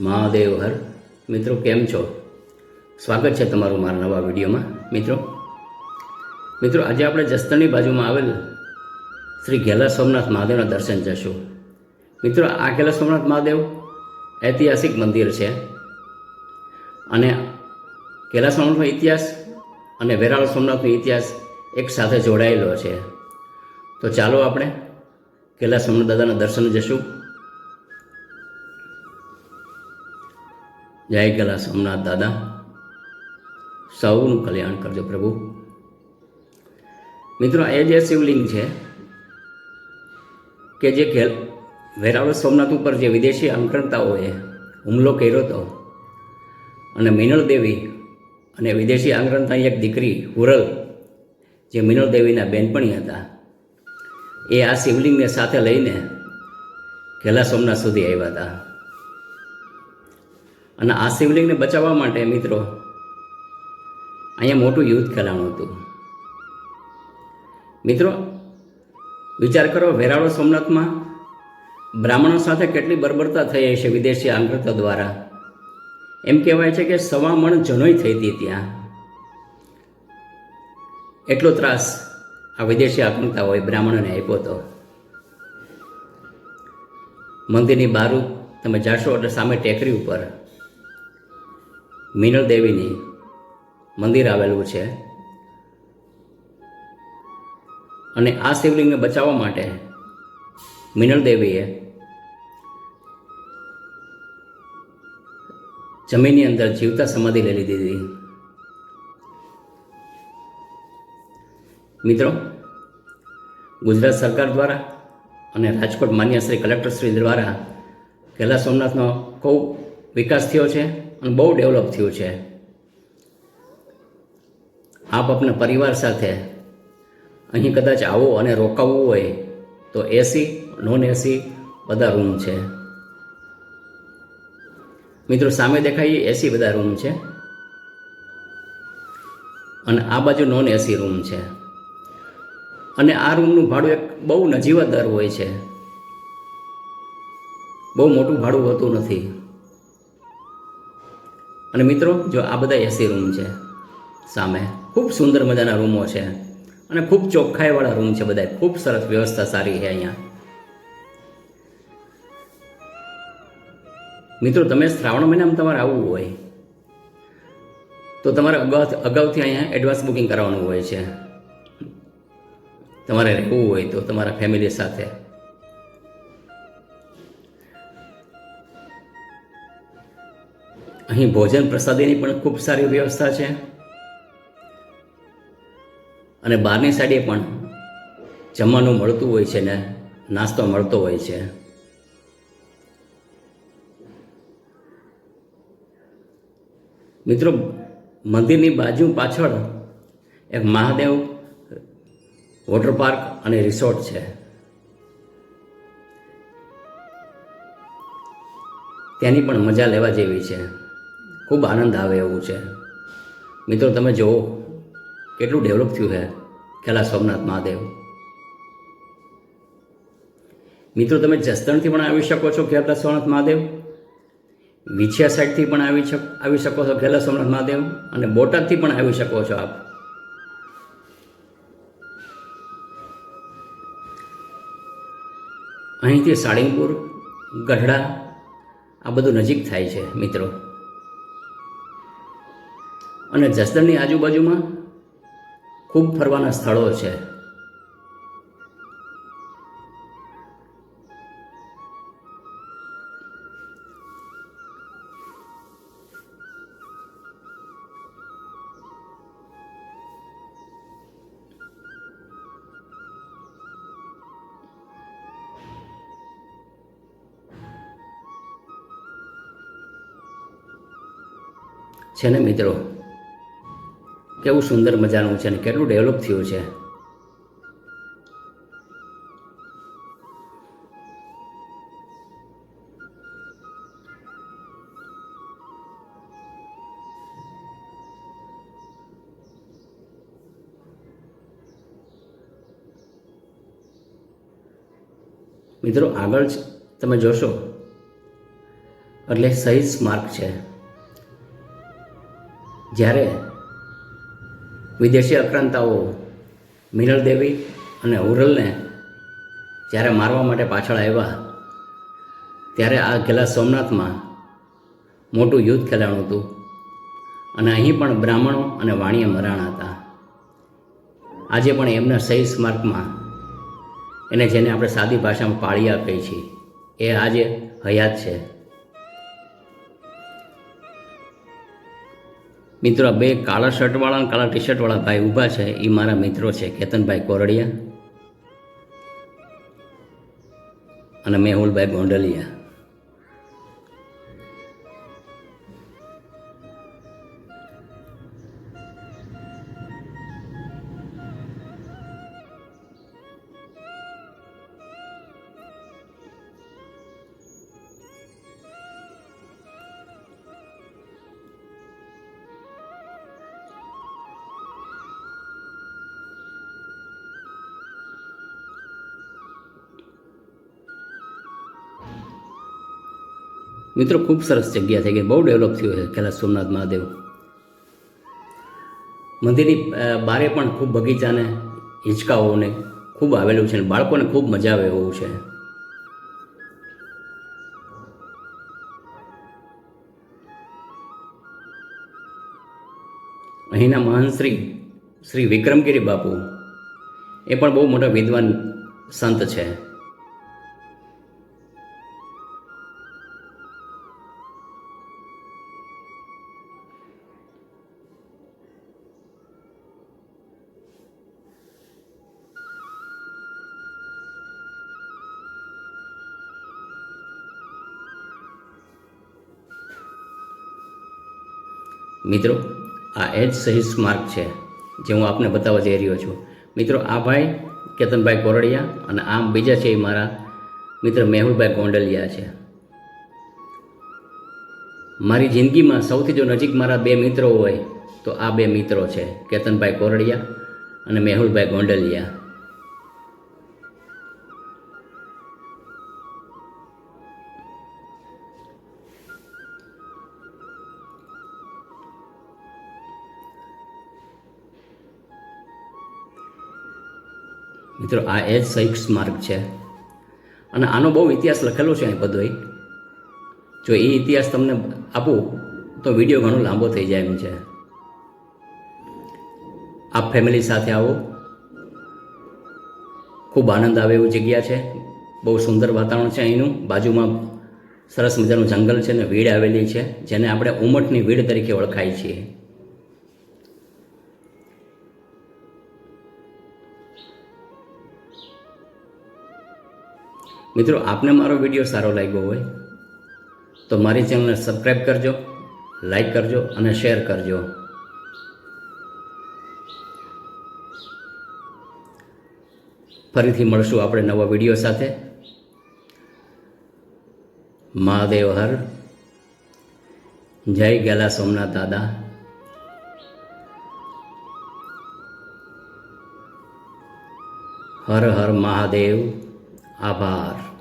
મહાદેવ હર. મિત્રો, કેમ છો? સ્વાગત છે તમારું મારા નવા વિડીયોમાં. મિત્રો મિત્રો, આજે આપણે જસ્તરની બાજુમાં આવેલ શ્રી ઘેલા સોમનાથ મહાદેવના દર્શન જશું. મિત્રો, આ ઘેલા સોમનાથ મહાદેવ ઐતિહાસિક મંદિર છે. અને ઘેલા સોમનાથનો ઇતિહાસ અને વેરાળ સોમનાથનો ઇતિહાસ એક સાથે જોડાયેલો છે. તો ચાલો આપણે કેલા સોમનાથ દાદાના દર્શન જશું. જય ગલા સોમનાથ દાદા. સૌનું કલ્યાણ કરજો પ્રભુ. મિત્રો એ જે શિવલિંગ છે, કે જે ખેલ, વેરાવળ સોમનાથ ઉપર જે વિદેશી આક્રમતાઓએ હુમલો કર્યો હતો, અને મિનળ દેવી અને વિદેશી આક્રમતાની એક દીકરી હુરલ, જે મિનળ દેવીના બેનપણી હતા, એ આ શિવલિંગને સાથે લઈને ઘેલા સોમનાથ સુધી આવ્યા હતા. અને આ શિવલિંગને બચાવવા માટે, મિત્રો, અહીંયા મોટું યુદ્ધ ખેલાણું હતું. મિત્રો, વિચાર કરો વેરાળો સોમનાથમાં બ્રાહ્મણો સાથે કેટલી બર્બરતા થઈ હશે વિદેશી આંગ્રતો દ્વારા. એમ કહેવાય છે કે સવા મણ જનોઈ થઈ હતી ત્યાં. એટલો ત્રાસ આ વિદેશી આક્રમતાઓએ બ્રાહ્મણોને આપ્યો હતો મંદિરની બારું તમે જાશો એટલે સામે ટેકરી ઉપર. મિનળ દેવીની મંદિર આવેલું છે. અને આ શિવલિંગને બચાવવા માટે મિનલ દેવીએ જમીનની અંદર જીવતા સમાધિ લઈ લીધી હતી. મિત્રો, ગુજરાત સરકાર દ્વારા અને રાજકોટ માન્ય શ્રી કલેક્ટર શ્રી દ્વારા કેલા સોમનાથનો ખૂબ વિકાસ થયો છે. બહુ ડેવલપ થયું છે. આપ આપના પરિવાર સાથે અહીં કદાચ આવો અને રોકાવવું હોય તો એસી નોન એસી બધા રૂમ છે. મિત્રો, સામે દેખાય એસી બધા રૂમ છે. અને આ બાજુ નોન એસી રૂમ છે. અને આ રૂમનું ભાડું એક બહુ નજીવા દર હોય છે. બહુ મોટું ભાડું હોતું નથી. અને મિત્રો, જો આ બધા એસી રૂમ છે સામે, ખૂબ સુંદર મજાના રૂમો છે અને ખૂબ ચોખ્ખાઈવાળા રૂમ છે બધા ખૂબ સરસ વ્યવસ્થા સારી છે અહીંયા. મિત્રો, તમે શ્રાવણ મહિનામાં તમારે આવવું હોય, તો તમારે અગાઉ અગાઉથી અહીંયા એડવાન્સ બુકિંગ કરાવવાનું હોય છે. તમારે રહેવું હોય તો તમારા ફેમિલી સાથે. અહીં ભોજન પ્રસાદીની પણ ખૂબ સારી વ્યવસ્થા છે. અને બહારની સાઈડે પણ જમવાનું મળતું હોય છે ને નાસ્તો મળતો હોય છે. મિત્રો, મંદિરની બાજુ પાછળ એક મહાદેવ વોટર પાર્ક અને રિસોર્ટ છે. ત્યાંની પણ મજા લેવા જેવી છે. ખૂબ આનંદ આવે એવું છે. મિત્રો, તમે જુઓ, કેટલું ડેવલપ થયું છે ખેલા સોમનાથ મહાદેવ. મિત્રો, તમે જસદણથી પણ આવી શકો છો ખેલા સોમનાથ મહાદેવ. વિછિયા સાઈડથી પણ આવી શક આવી શકો છો ખેલા સોમનાથ મહાદેવ. અને બોટાદથી પણ આવી શકો છો આપ. અહીંથી સાળીમપુર ગઢડા, આ બધું નજીક થાય છે, મિત્રો. અને જસદણની આજુબાજુમાં ખૂબ ફરવાના સ્થળો છે. છે ને મિત્રો? કેવું સુંદર મજાનું છે અને કેટલું ડેવલપ થયું છે. મિત્રો, આગળ તમે જોશો. એટલે સહી સ્માર્ક છે. જ્યારે વિદેશી આક્રાંતાઓ મિનલ દેવી અને ઉરલને જ્યારે મારવા માટે પાછળ આવ્યા, ત્યારે આ ગેલા સોમનાથમાં મોટું યુદ્ધ ખેલાણું હતું અને અહીં પણ બ્રાહ્મણો અને વાણિયા મરાણા હતા. આજે પણ એમના સહી સ્મારકમાં એને જેને આપણે સાદી ભાષામાં પાળિયા કહીએ છીએ, એ આજે હયાત છે. મિત્રો, બે કાળા શર્ટવાળા અને કાળા ટી શર્ટવાળા ભાઈ ઊભા છે. એ મારા મિત્રો છે, કેતનભાઈ કોરડિયા અને મેહુલભાઈ ગોંડલિયા. મિત્રો, ખૂબ સરસ જગ્યા થઈ ગઈ બહુ ડેવલપ થયું છે. કૈલાસ સોમનાથ મહાદેવ. મંદિરની બારે પણ ખૂબ બગીચાને, હિંચકાઓને ખૂબ આવેલું છે અને બાળકોને ખૂબ મજા આવે એવું છે. અહીંના મહાન શ્રી શ્રી વિક્રમગીરી બાપુ. એ પણ બહુ મોટા વિદ્વાન સંત છે. મિત્રો, આ એ જ સહી સ્માર્ક છે જે હું આપને બતાવવા જઈ રહ્યો છું. મિત્રો, આ ભાઈ કેતનભાઈ કોરડિયા અને આમ બીજા છે એ મારા મિત્ર મેહુલભાઈ ગોંડલિયા છે. મારી જિંદગીમાં સૌથી જો નજીક મારા બે મિત્રો હોય, તો આ બે મિત્રો છે, કેતનભાઈ કોરડિયા અને મેહુલભાઈ ગોંડલિયા. મિત્રો, આ એ શહીદ સ્મારક છે. અને આનો બહુ ઇતિહાસ લખેલો છે અહીં બધોય જો એ ઇતિહાસ તમને આપું, તો વીડિયો ઘણો લાંબો થઈ જાય એમ છે. આપ ફેમિલી સાથે આવો. ખૂબ આનંદ આવે એવું જગ્યા છે. બહુ સુંદર વાતાવરણ છે અહીંનું. બાજુમાં સરસ મજાનું જંગલ છે ને, વીડ આવેલી છે, જેને આપણે ઉમટની વીડ તરીકે ઓળખાય છીએ. મિત્રો, આપને મારો વીડિયો સારો લાગ્યો હોય, તો મારી ચેનલને સબસ્ક્રાઈબ કરજો લાઈક કરજો અને શેર કરજો. ફરીથી મળશું આપણે નવા વીડિયો સાથે. મહાદેવ હર. જય ગેલા સોમનાથ દાદા. હર હર મહાદેવ. આભાર.